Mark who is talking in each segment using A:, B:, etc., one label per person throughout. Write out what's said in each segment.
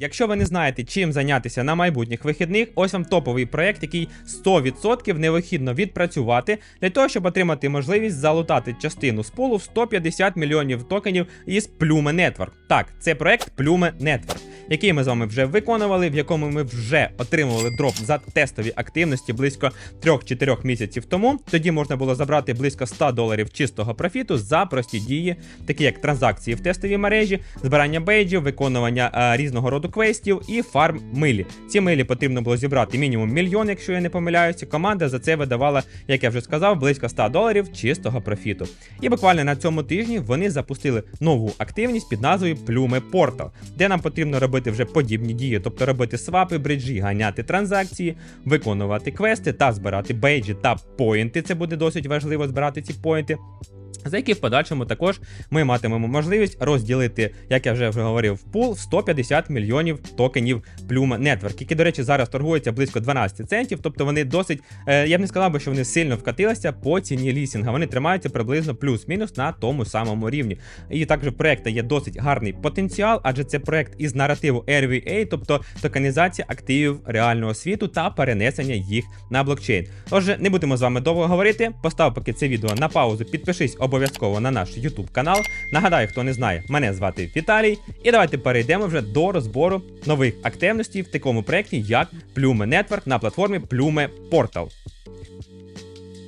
A: Якщо ви не знаєте, чим зайнятися на майбутніх вихідних, ось вам топовий проект, який 100% необхідно відпрацювати для того, щоб отримати можливість залутати частину з пулу в 150 мільйонів токенів із Plume Network. Так, це проект Plume Network, який ми з вами вже виконували, в якому ми вже отримували дроп за тестові активності близько 3-4 місяців тому. Тоді можна було забрати близько 100 доларів чистого профіту за прості дії, такі як транзакції в тестовій мережі, збирання бейджів, виконування е, різного роду квестів і фарм милі. Ці милі потрібно було зібрати мінімум мільйон, якщо я не помиляюся. Команда за це видавала, як я вже сказав, близько 100 доларів чистого профіту. І буквально на цьому тижні вони запустили нову активність під назвою Plume Portal, де нам потрібно робити вже подібні дії, тобто робити свапи, бриджі, ганяти транзакції, виконувати квести та збирати бейджі та поінти. Це буде досить важливо збирати ці поінти. За які в подальшому також ми матимемо можливість розділити, як я вже вже говорив, в пул в 150 мільйонів токенів Plume Network, які, до речі, зараз торгуються близько 12 центів. Тобто вони досить, е, я б не сказав би, що вони сильно вкатилися по ціні лісінга. Вони тримаються приблизно плюс-мінус на тому самому рівні. І також в проекту є досить гарний потенціал, адже це проект із наративу RVA, тобто токенізація активів реального світу та перенесення їх на блокчейн. Отже, не будемо з вами довго говорити. Постав поки це відео на паузу, підпишись обов'язково на наш YouTube канал. Нагадаю, хто не знає, мене звати Віталій. І давайте перейдемо вже до розбору нових активностей в такому проєкті, як Plume Network на платформі Plume Portal.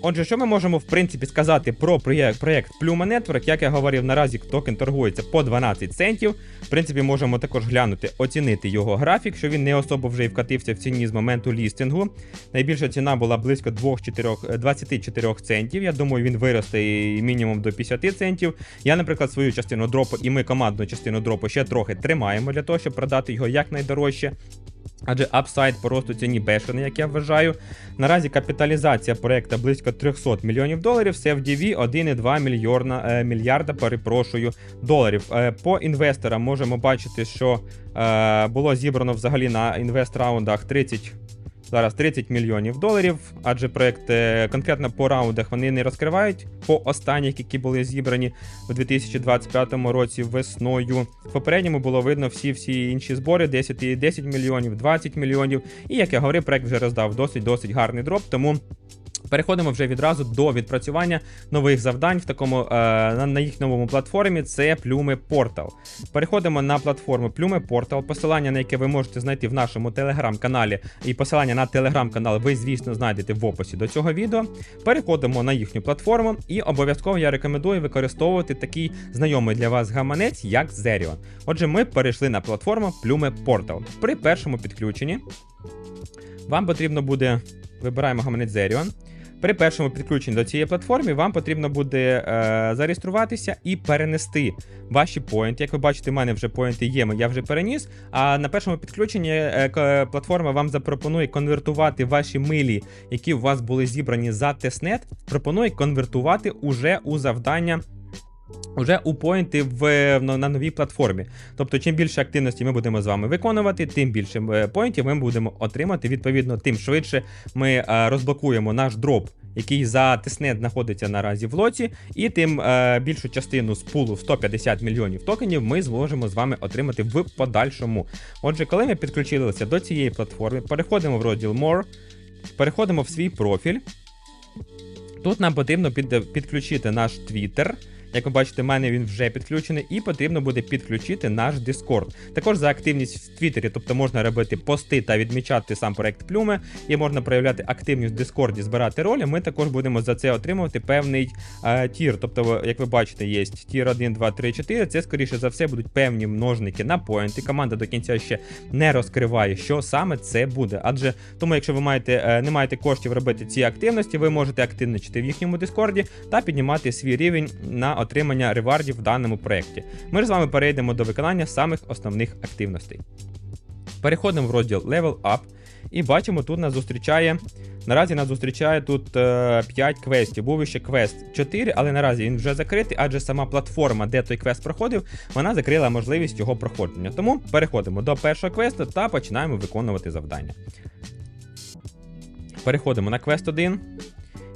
A: Отже, що ми можемо в принципі сказати про проєкт, проєкт Plume Network? Як я говорив, наразі токен торгується по 12 центів. В принципі, можемо також глянути, оцінити його графік, що він не особо вже і вкатився в ціні з моменту лістингу. Найбільша ціна була близько 2-4, 24 центів. Я думаю, він виросте мінімум до 50 центів. Я, наприклад, свою частину дропу і ми командну частину дропу ще трохи тримаємо для того, щоб продати його якнайдорожче. Адже апсайд по росту ціні бешений, як я вважаю. Наразі капіталізація проекту близько 300 мільйонів доларів, CFDV 1,2 мільйорна, е, мільярда перепрошую, доларів. Е, по інвесторам можемо бачити, що е, було зібрано взагалі на інвест-раундах 30 Зараз 30 мільйонів доларів, адже проект конкретно по раундах вони не розкривають по останніх, які були зібрані у 2025 році весною. В попередньому було видно всі всі інші збори: 10 і 10 мільйонів, 20 мільйонів. І як я говорив, проект вже роздав досить досить гарний дроп. Тому. Переходимо вже відразу до відпрацювання нових завдань в такому е, на, їх новому платформі. Це Plume Portal. Переходимо на платформу Plume Portal, посилання на яке ви можете знайти в нашому телеграм-каналі, і посилання на телеграм-канал ви, звісно, знайдете в описі до цього відео. Переходимо на їхню платформу, і обов'язково я рекомендую використовувати такий знайомий для вас гаманець, як Zerion. Отже, ми перейшли на платформу Plume Portal. При першому підключенні вам потрібно буде. Вибираємо гаманець Zerion. При першому підключенні до цієї платформи вам потрібно буде е, зареєструватися і перенести ваші поінти. Як ви бачите, в мене вже поінти є, я вже переніс. А на першому підключенні е, платформа вам запропонує конвертувати ваші милі, які у вас були зібрані за тестнет, пропонує конвертувати уже у завдання. Уже у поінти в, на новій платформі. Тобто, чим більше активності ми будемо з вами виконувати, тим більше е, поінтів ми будемо отримати. Відповідно, тим швидше ми е, розблокуємо наш дроп, який за тиснет знаходиться наразі в лоці, і тим е, більшу частину з пулу 150 мільйонів токенів ми зможемо з вами отримати в подальшому. Отже, коли ми підключилися до цієї платформи, переходимо в розділ More, переходимо в свій профіль. Тут нам потрібно під, підключити наш Twitter. Як ви бачите, в мене він вже підключений, і потрібно буде підключити наш Discord. Також за активність в Твіттері, тобто можна робити пости та відмічати сам проект Плюме, і можна проявляти активність в Дискорді, збирати ролі. Ми також будемо за це отримувати певний е, тір. Тобто, як ви бачите, є тір 1, 2, 3, 4. Це, скоріше за все, будуть певні множники на поінти. Команда до кінця ще не розкриває, що саме це буде. Адже тому, якщо ви маєте, е, не маєте коштів робити ці активності, ви можете активничати в їхньому Дискорді та піднімати свій рівень на отримання ревардів в даному проєкті. Ми ж з вами перейдемо до виконання самих основних активностей. Переходимо в розділ Level Up і бачимо, тут нас зустрічає. Наразі нас зустрічає тут е, 5 квестів. Був ще квест 4, але наразі він вже закритий, адже сама платформа, де той квест проходив, вона закрила можливість його проходження. Тому переходимо до першого квесту та починаємо виконувати завдання. Переходимо на квест 1.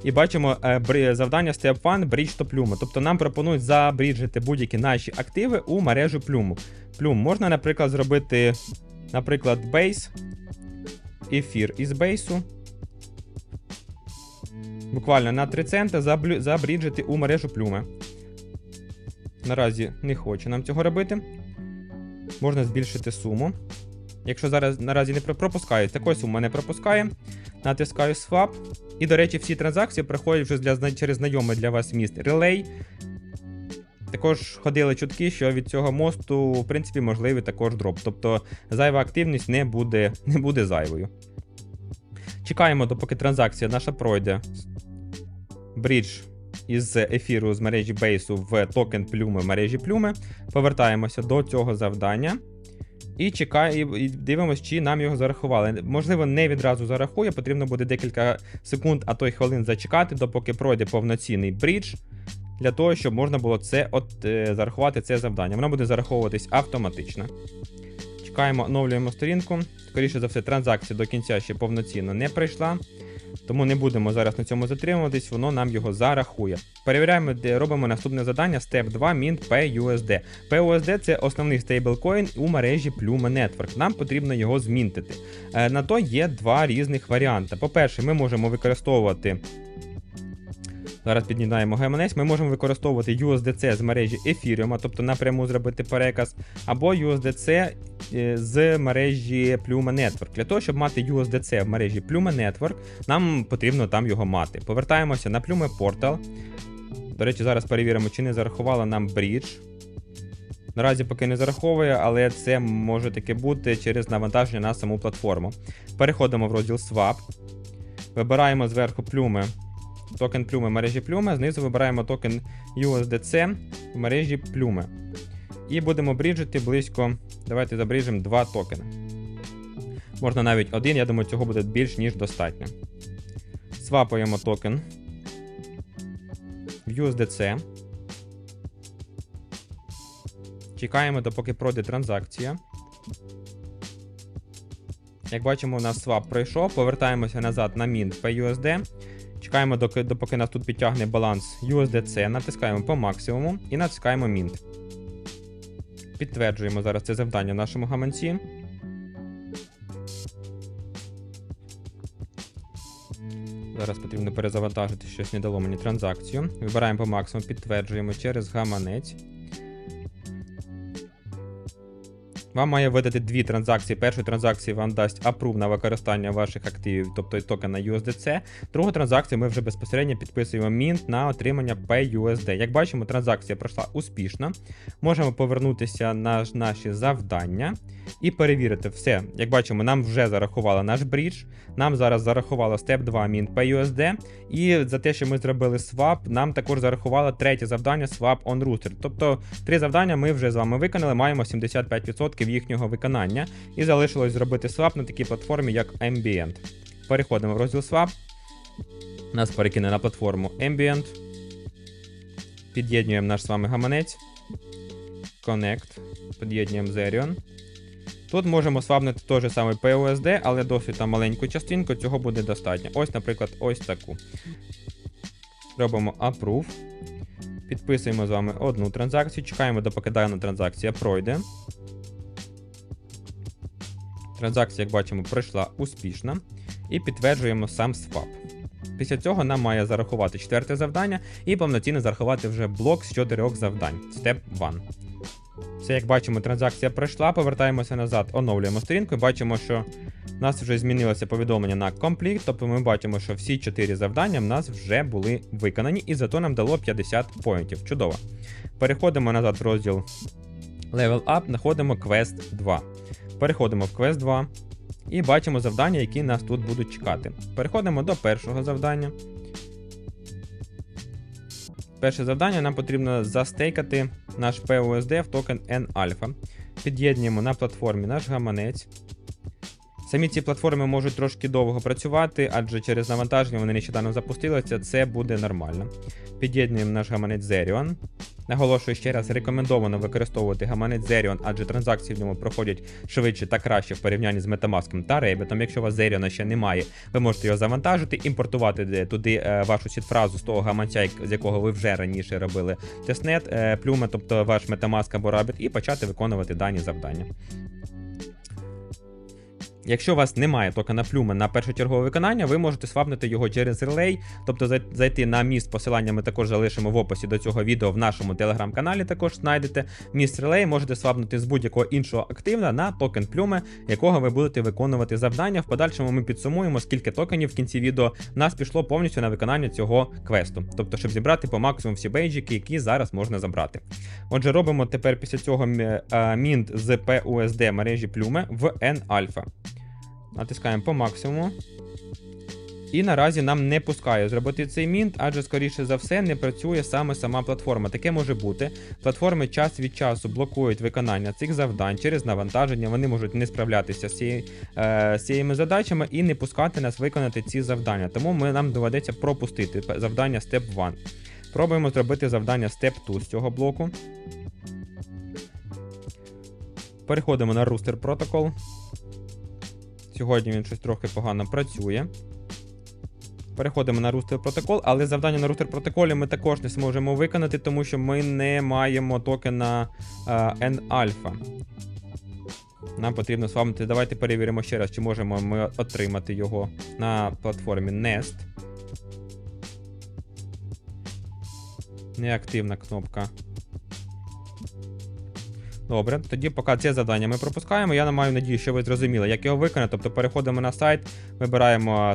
A: І бачимо е, завдання Step 1 Bridge to Plume. Тобто нам пропонують забріджити будь-які наші активи у мережу Plume. Plume можна, наприклад, зробити наприклад, бейс, ефір із бейсу. Буквально на 3 цента забріджити у мережу плюми. Наразі не хочу нам цього робити. Можна збільшити суму. Якщо зараз наразі не про- пропускаю, такої суми не пропускає. Натискаю Swap. І, до речі, всі транзакції проходять вже для, через знайомий для вас міст Relay. Також ходили чутки, що від цього мосту, в принципі, можливий також дроп. Тобто зайва активність не буде, не буде зайвою. Чекаємо, допоки транзакція наша пройде. Брідж із ефіру з мережі бейсу в токен плюми в мережі плюми. Повертаємося до цього завдання. І чекаємо, і дивимося, чи нам його зарахували. Можливо, не відразу зарахує, потрібно буде декілька секунд, а то й хвилин зачекати, допоки пройде повноцінний брідж, для того, щоб можна було це от, е, зарахувати це завдання. Воно буде зараховуватись автоматично. Чекаємо, оновлюємо сторінку. Скоріше за все, транзакція до кінця ще повноцінно не прийшла. Тому не будемо зараз на цьому затримуватись, воно нам його зарахує. Перевіряємо, де робимо наступне задання Step 2 Mint PUSD. PUSD це основний стейблкоін у мережі Plume Network. Нам потрібно його змінтити. Е, На то є два різних варіанти. По-перше, ми можемо використовувати. Зараз піднідаємо гаманець. Ми можемо використовувати USDC з мережі Ethereum, тобто напряму зробити переказ, або USDC е, з мережі Plume Network. Для того, щоб мати USDC в мережі Plume Network, нам потрібно там його мати. Повертаємося на Plume Portal. До речі, зараз перевіримо, чи не зарахувала нам брідж. Наразі поки не зараховує, але це може таки бути через навантаження на саму платформу. Переходимо в розділ Swap. Вибираємо зверху плюми, токен плюми в мережі плюми, знизу вибираємо токен USDC в мережі плюми. І будемо бріджити близько. Давайте забріжемо два токени. Можна навіть один, я думаю, цього буде більш ніж достатньо. Свапуємо токен в USDC. Чекаємо, допоки пройде транзакція. Як бачимо, у нас свап пройшов. Повертаємося назад на Mint PUSD. Чекаємо, доки, допоки нас тут підтягне баланс USDC, натискаємо по максимуму і натискаємо Mint. Підтверджуємо зараз це завдання в нашому гаманці. Зараз потрібно перезавантажити, щось не дало мені транзакцію. Вибираємо по максимуму, підтверджуємо через гаманець. Вам має видати дві транзакції. Першу транзакцію вам дасть апрув на використання ваших активів, тобто токена USDC. Другу транзакцію ми вже безпосередньо підписуємо Mint на отримання PayUSD. Як бачимо, транзакція пройшла успішно. Можемо повернутися на наші завдання і перевірити все. Як бачимо, нам вже зарахували наш брідж. Нам зараз зарахувало Step 2 Mint PayUSD. І за те, що ми зробили свап, нам також зарахувало третє завдання Swap on Rooster. Тобто три завдання ми вже з вами виконали, маємо 75% їхнього виконання. І залишилось зробити свап на такій платформі, як Ambient. Переходимо в розділ Swap. Нас перекине на платформу Ambient. Під'єднуємо наш з вами гаманець. Connect. Під'єднуємо Zerion. Тут можемо свапнути той же самий POSD, але досить там маленьку частинку, цього буде достатньо. Ось, наприклад, ось таку. Робимо Approve. Підписуємо з вами одну транзакцію, чекаємо, допоки дана транзакція пройде. Транзакція, як бачимо, пройшла успішно. І підтверджуємо сам свап. Після цього нам має зарахувати четверте завдання і повноцінно зарахувати вже блок з чотирьох завдань. Step 1. Все, як бачимо, транзакція пройшла, повертаємося назад, оновлюємо сторінку і бачимо, що в нас вже змінилося повідомлення на Complete, тобто ми бачимо, що всі 4 завдання в нас вже були виконані, і зато нам дало 50 поінтів. Чудово. Переходимо назад в розділ Level Up, знаходимо Quest 2. Переходимо в Quest 2 і бачимо завдання, які нас тут будуть чекати. Переходимо до першого завдання. Перше завдання нам потрібно застейкати наш PUSD в токен N-Alpha. Під'єднуємо на платформі наш гаманець. Самі ці платформи можуть трошки довго працювати, адже через навантаження вони нещодавно запустилися, це буде нормально. Під'єднуємо наш гаманець Zerion. Наголошую ще раз, рекомендовано використовувати гаманець Zerion, адже транзакції в ньому проходять швидше та краще в порівнянні з Metamask та Rabbit. Якщо у вас Zerion ще немає, ви можете його завантажити, імпортувати туди е, вашу сітфразу з того гаманця, з якого ви вже раніше робили тестнет, е, плюме, тобто ваш Metamask або Rabbit, і почати виконувати дані завдання. Якщо у вас немає токена плюми на першочергове виконання, ви можете свапнути його через релей, тобто зайти на міст, посилання ми також залишимо в описі до цього відео в нашому телеграм-каналі. Також знайдете міст релей, можете свапнути з будь-якого іншого активна на токен плюми, якого ви будете виконувати завдання. В подальшому ми підсумуємо, скільки токенів в кінці відео нас пішло повністю на виконання цього квесту, тобто, щоб зібрати по максимуму всі бейджики, які зараз можна забрати. Отже, робимо тепер після цього е, мінт з PUSD мережі плюми в N-Alpha. Натискаємо по максимуму. І наразі нам не пускає зробити цей мінт, адже, скоріше за все, не працює саме сама платформа. Таке може бути. Платформи час від часу блокують виконання цих завдань через навантаження. Вони можуть не справлятися з, цією, е, з цими задачами і не пускати нас виконати ці завдання. Тому ми, нам доведеться пропустити завдання Step 1. Пробуємо зробити завдання Step 2 з цього блоку. Переходимо на Rooster Protocol. Сьогодні він щось трохи погано працює. Переходимо на Rooster Protocol, але завдання на Rooster Protocol ми також не зможемо виконати, тому що ми не маємо токена е, N-Alpha. Нам потрібно з. Давайте перевіримо ще раз, чи можемо ми отримати його на платформі Nest. Неактивна кнопка. Добре, тоді поки це завдання ми пропускаємо. Я не маю надію, що ви зрозуміли, як його виконати. Тобто переходимо на сайт, вибираємо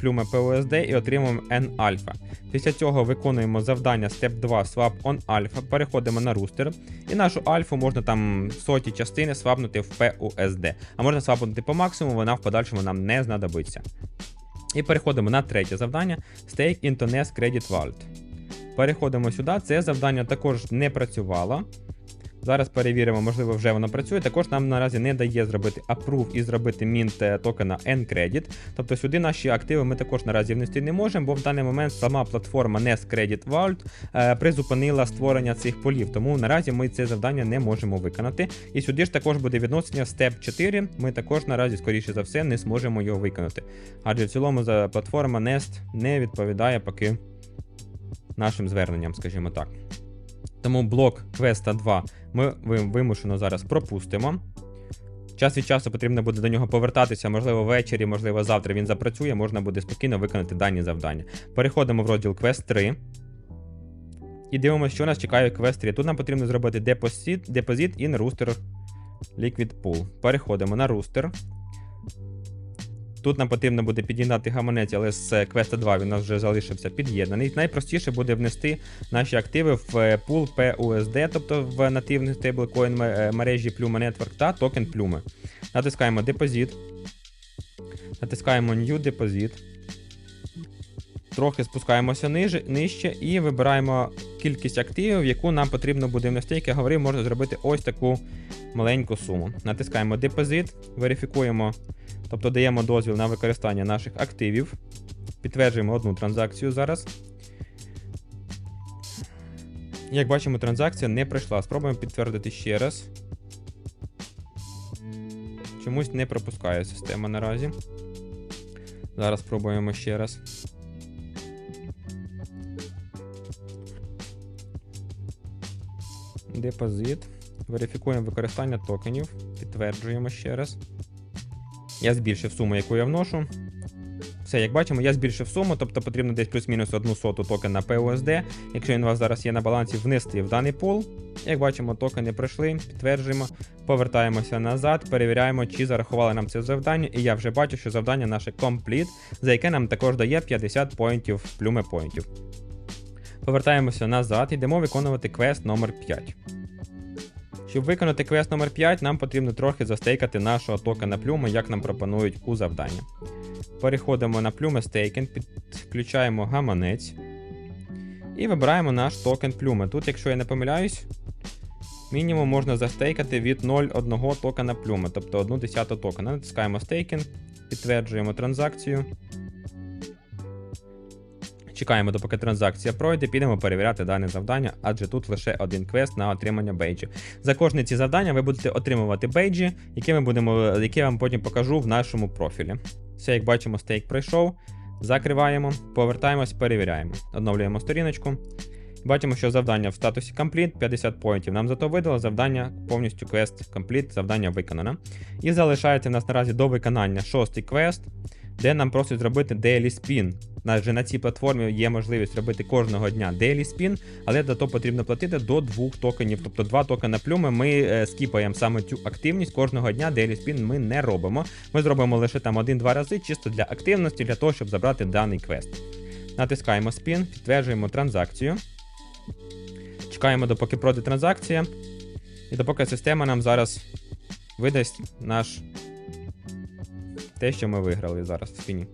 A: плюми PUSD і отримуємо N-Alpha. Після цього виконуємо завдання Step 2 Swap on Alpha, переходимо на рустер, і нашу альфу можна там соті частини свапнути в PUSD. А можна свапнути по максимуму, вона в подальшому нам не знадобиться. І переходимо на третє завдання Stake into NES Credit Vault. Переходимо сюди. Це завдання також не працювало. Зараз перевіримо, можливо, вже воно працює. Також нам наразі не дає зробити approve і зробити мінт е, токена N-Credit. Тобто сюди наші активи ми також наразі внести не можемо, бо в даний момент сама платформа NES Credit Vault е, призупинила створення цих полів. Тому наразі ми це завдання не можемо виконати. І сюди ж також буде відносення Step 4. Ми також наразі, скоріше за все, не зможемо його виконати. Адже в цілому платформа Nest не відповідає поки нашим зверненням, скажімо так. Тому блок квеста 2 ми вимушено зараз пропустимо. Час від часу потрібно буде до нього повертатися, можливо, ввечері, можливо, завтра він запрацює, можна буде спокійно виконати дані завдання. Переходимо в розділ квест 3. І дивимося, що нас чекає квест 3. Тут нам потрібно зробити депозит, депозит in rooster liquid pool. Переходимо на рустер. Тут нам потрібно буде підігнати гаманець, але з квеста 2 він у нас вже залишився під'єднаний. Найпростіше буде внести наші активи в е, пул PUSD, тобто в нативний стейблкоін е, мережі Plume Network та токен Plume. Натискаємо депозит. Натискаємо New Deposit. Трохи спускаємося ниже, нижче і вибираємо кількість активів, яку нам потрібно буде внести. Як я говорив, можна зробити ось таку маленьку суму. Натискаємо депозит, верифікуємо, тобто даємо дозвіл на використання наших активів. Підтверджуємо одну транзакцію зараз. Як бачимо, транзакція не пройшла. Спробуємо підтвердити ще раз. Чомусь не пропускає система наразі. Зараз спробуємо ще раз. Депозит. Верифікуємо використання токенів. Підтверджуємо ще раз. Я збільшив суму, яку я вношу. Все, як бачимо, я збільшив суму, тобто потрібно десь плюс-мінус одну соту токена PUSD. Якщо він у вас зараз є на балансі, внести в даний пул. Як бачимо, токени пройшли, підтверджуємо, повертаємося назад, перевіряємо, чи зарахували нам це завдання. І я вже бачу, що завдання наше complete, за яке нам також дає 50 поінтів, плюме поінтів. Повертаємося назад, йдемо виконувати квест номер 5. Щоб виконати квест номер 5, нам потрібно трохи застейкати нашого токена плюми, як нам пропонують у завданні. Переходимо на плюми стейкінг, підключаємо гаманець і вибираємо наш токен плюми. Тут, якщо я не помиляюсь, мінімум можна застейкати від 0,1 токена плюми, тобто 1 десяту токена. Натискаємо стейкінг, підтверджуємо транзакцію. Чекаємо, допоки транзакція пройде, підемо перевіряти дане завдання, адже тут лише один квест на отримання бейджів. За кожне ці завдання ви будете отримувати бейджі, які ми будемо, які я вам потім покажу в нашому профілі. Все, як бачимо, стейк пройшов. Закриваємо, повертаємось, перевіряємо. Оновлюємо сторіночку. Бачимо, що завдання в статусі Complete 50 поінтів. Нам зато видало завдання повністю квест Complete, завдання виконано. І залишається в нас наразі до виконання шостий квест, де нам просять зробити Daily Spin. Адже на цій платформі є можливість робити кожного дня Daily Spin, але за то потрібно платити до двох токенів. Тобто два токена плюми ми е, скіпаємо саме цю активність. Кожного дня Daily Spin ми не робимо. Ми зробимо лише там один-два рази, чисто для активності, для того, щоб забрати даний квест. Натискаємо Spin, підтверджуємо транзакцію. Чекаємо, допоки пройде транзакція. І допоки система нам зараз видасть наш те, що ми виграли зараз в спіні.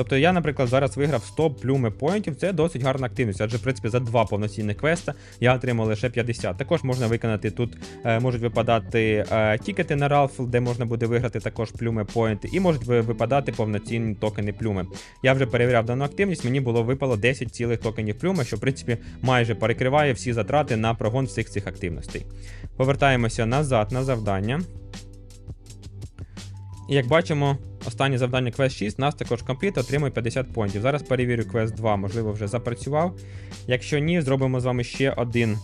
A: Тобто я, наприклад, зараз виграв 100 плюми поінтів, це досить гарна активність, адже в принципі за два повноцінних квеста я отримав лише 50. Також можна виконати тут, е, можуть випадати е, тікети на Ралфл, де можна буде виграти також плюми поінти, і можуть випадати повноцінні токени плюми. Я вже перевіряв дану активність, мені було випало 10 цілих токенів плюми, що в принципі майже перекриває всі затрати на прогон всіх цих активностей. Повертаємося назад на завдання. І як бачимо, останнє завдання квест 6 нас також компліт отримує 50 поінтів. Зараз перевірю квест 2, можливо, вже запрацював. Якщо ні, зробимо з вами ще один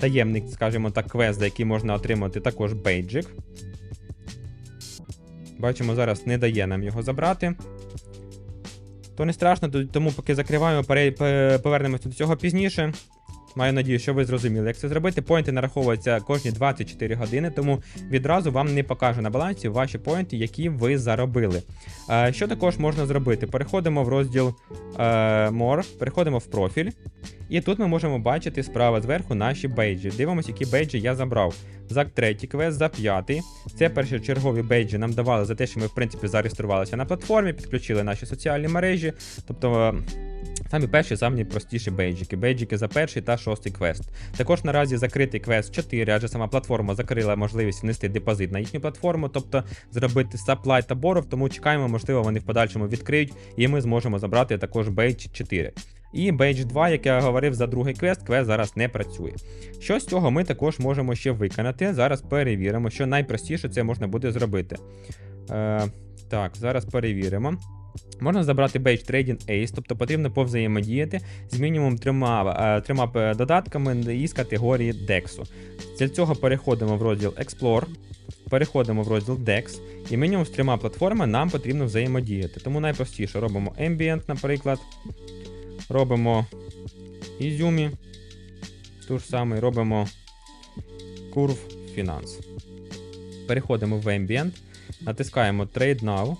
A: таємний, скажімо так, квест, за який можна отримати також бейджик. Бачимо, зараз не дає нам його забрати. То не страшно, тому поки закриваємо, повернемося до цього пізніше. Маю надію, що ви зрозуміли, як це зробити. Поінти нараховуються кожні 24 години, тому відразу вам не покаже на балансі ваші поінти, які ви заробили. Е, що також можна зробити? Переходимо в розділ е, More, переходимо в профіль, і тут ми можемо бачити справа зверху наші бейджі. Дивимося, які бейджі я забрав. За третій квест, за п'ятий. Це першочергові бейджі нам давали за те, що ми, в принципі, зареєструвалися на платформі, підключили наші соціальні мережі. Тобто. Самі перші, самі простіші бейджики. Бейджики за перший та шостий квест. Також наразі закритий квест 4, адже сама платформа закрила можливість внести депозит на їхню платформу, тобто зробити supply та боров, тому чекаємо, можливо, вони в подальшому відкриють, і ми зможемо забрати також бейдж 4. І бейдж 2, як я говорив за другий квест, квест зараз не працює. Що з цього ми також можемо ще виконати. Зараз перевіримо, що найпростіше це можна буде зробити. Е, так, зараз перевіримо. Можна забрати Beige Trading Ace, тобто потрібно повзаємодіяти з мінімум трьома, е, трьома е, додатками із категорії DEX. Для цього переходимо в розділ Explore, переходимо в розділ DEX, і мінімум з трьома платформами нам потрібно взаємодіяти. Тому найпростіше робимо Ambient, наприклад. Робимо Izumi. Ту ж саме робимо Curve Finance. Переходимо в Ambient, натискаємо Trade Now.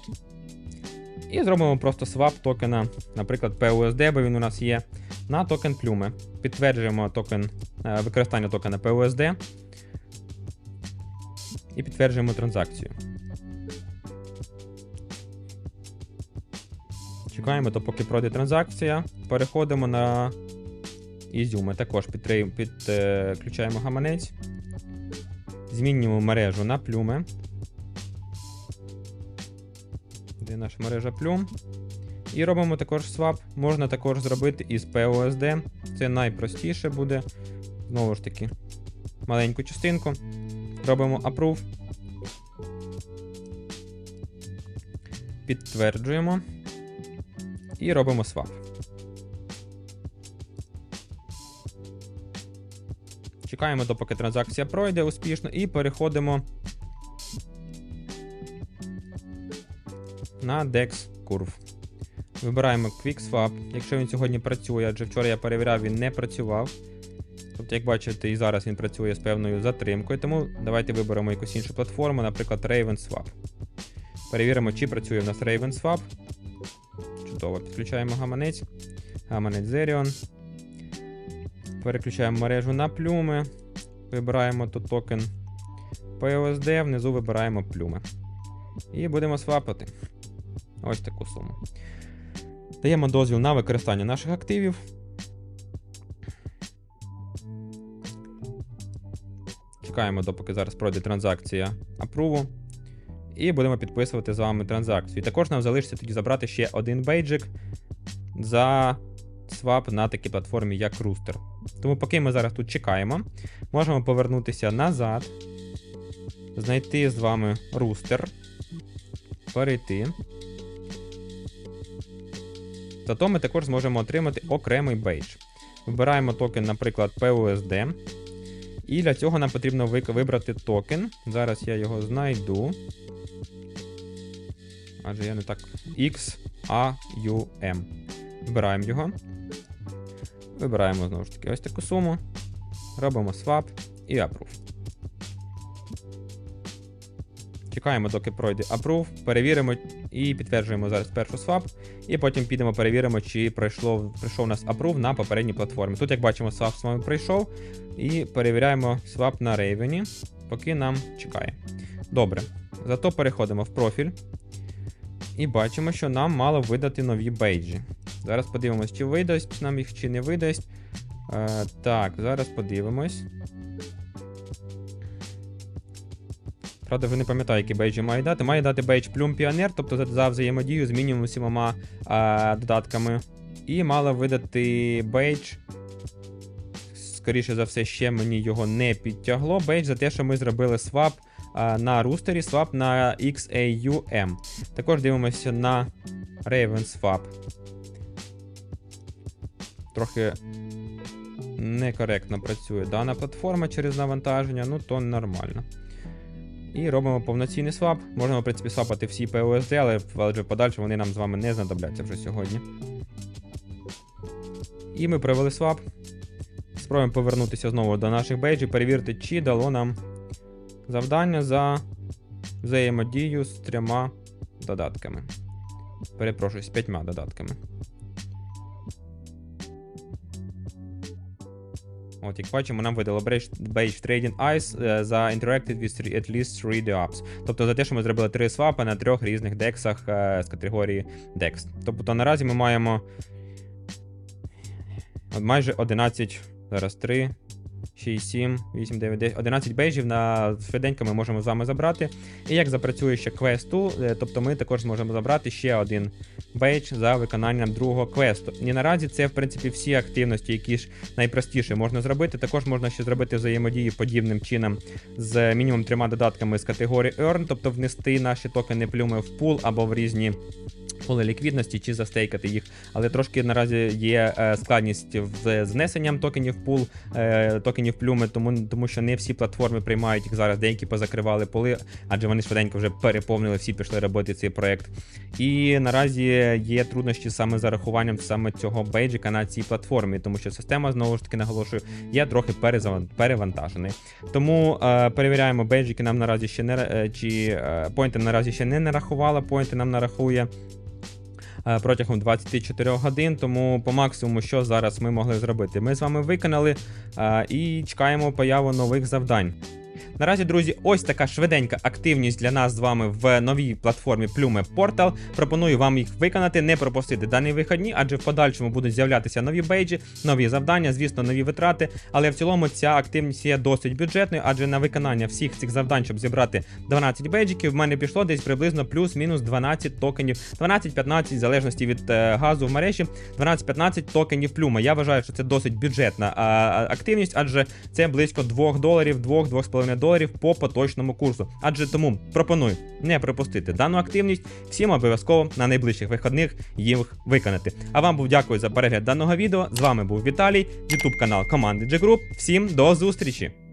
A: І зробимо просто свап токена, наприклад, PUSD, бо він у нас є, на токен плюми. Підтверджуємо токен, е, використання токена PUSD і підтверджуємо транзакцію. Чекаємо, допоки пройде транзакція. Переходимо на Ізюми. Також підключаємо гаманець. Змінюємо мережу на плюми. Де наша мережа плюм. І робимо також свап. Можна також зробити із POSD. Це найпростіше буде. Знову ж таки, маленьку частинку. Робимо approve. Підтверджуємо. І робимо свап. Чекаємо, допоки транзакція пройде успішно, і переходимо на DEX Curve. Вибираємо Quick Swap. Якщо він сьогодні працює, адже вчора я перевіряв, він не працював. Тобто, як бачите, і зараз він працює з певною затримкою, тому давайте виберемо якусь іншу платформу, наприклад, Raven Swap. Перевіримо, чи працює в нас Raven Swap. Чудово, підключаємо гаманець. Гаманець Zerion. Переключаємо мережу на плюми. Вибираємо тут токен POSD, внизу вибираємо плюми. І будемо свапати. Ось таку суму. Даємо дозвіл на використання наших активів. Чекаємо, допоки зараз пройде транзакція апруву. І будемо підписувати з вами транзакцію. І також нам залишиться тоді забрати ще один бейджик за свап на такій платформі, як Rooster. Тому, поки ми зараз тут чекаємо, можемо повернутися назад, знайти з вами Rooster, перейти. Зато ми також зможемо отримати окремий бейдж. Вибираємо токен, наприклад, PUSD. І для цього нам потрібно вибрати токен. Зараз я його знайду. Адже я не так. XAUM. Вибираємо його. Вибираємо знову ж таки ось таку суму. Робимо swap і approve. Чекаємо, доки пройде approve, перевіримо і підтверджуємо зараз першу swap. І потім підемо перевіримо, чи пройшло, прийшов у нас approve на попередній платформі. Тут, як бачимо, swap з вами прийшов. І перевіряємо swap на Raven, поки нам чекає. Добре. Зато переходимо в профіль. І бачимо, що нам мало видати нові бейджі. Зараз подивимось, чи видасть нам їх, чи не видасть. Е, так, зараз подивимось. Правда, вже не пам'ятаю, які бейджі має дати. Має дати бейдж Plum Pioneer, тобто за, за взаємодію з мінімум сімома е, додатками. І мала видати бейдж. Скоріше за все, ще мені його не підтягло. Бейдж за те, що ми зробили свап е, на рустері, свап на XAUM. Також дивимося на Raven Swap. Трохи некоректно працює дана платформа через навантаження, ну то нормально. І робимо повноцінний свап. Можемо, в принципі, свапати всі POSD, але але в подальшому вони нам з вами не знадобляться вже сьогодні. І ми провели свап. Спробуємо повернутися знову до наших бейджів, перевірити, чи дало нам завдання за взаємодію з трьома додатками. Перепрошую, з п'ятьма додатками. От, як бачимо, нам видало Beige Trading Ice е, за Interacted with at least 3 DApps. Тобто за те, що ми зробили три свапи на трьох різних дексах е, з категорії DEX. Тобто наразі ми маємо майже 11, зараз 3, 6, 7, 8, 9, 10, 11 бейджів на швиденько ми можемо з вами забрати. І як запрацює ще квест tool, е, тобто ми також зможемо забрати ще один бейдж за виконанням другого квесту. І наразі це, в принципі, всі активності, які ж найпростіше можна зробити. Також можна ще зробити взаємодію подібним чином з мінімум трьома додатками з категорії Earn, тобто внести наші токени плюми в пул або в різні. Поли ліквідності чи застейкати їх, але трошки наразі є е, складність з знесенням токенів пул, е, токенів плюми, тому, тому що не всі платформи приймають їх зараз, деякі позакривали поли, адже вони швиденько вже переповнили, всі пішли робити цей проект. І наразі є труднощі саме з зарахуванням саме цього бейджика на цій платформі, тому що система, знову ж таки наголошую, є трохи перевантажений. Тому е, перевіряємо бейджики, нам наразі ще не е, чи е, поінти наразі ще не нарахувала, поінти нам нарахує. Е, Протягом 24 годин, тому по максимуму, що зараз ми могли зробити, ми з вами виконали е, і чекаємо появу нових завдань. Наразі, друзі, ось така швиденька активність для нас з вами в новій платформі Plume Portal. Пропоную вам їх виконати, не пропустити дані вихідні, адже в подальшому будуть з'являтися нові бейджі, нові завдання, звісно, нові витрати. Але в цілому ця активність є досить бюджетною, адже на виконання всіх цих завдань, щоб зібрати 12 бейджиків, в мене пішло десь приблизно плюс-мінус 12 токенів, 12-15, в залежності від е, газу в мережі, 12-15 токенів плюма. Я вважаю, що це досить бюджетна активність, адже це близько 2 доларів, 2-2,5 доларів по поточному курсу. Адже тому пропоную не пропустити дану активність, всім обов'язково на найближчих виходних їх виконати. А вам був дякую за перегляд даного відео. З вами був Віталій, ютуб канал команди G Group. Всім до зустрічі!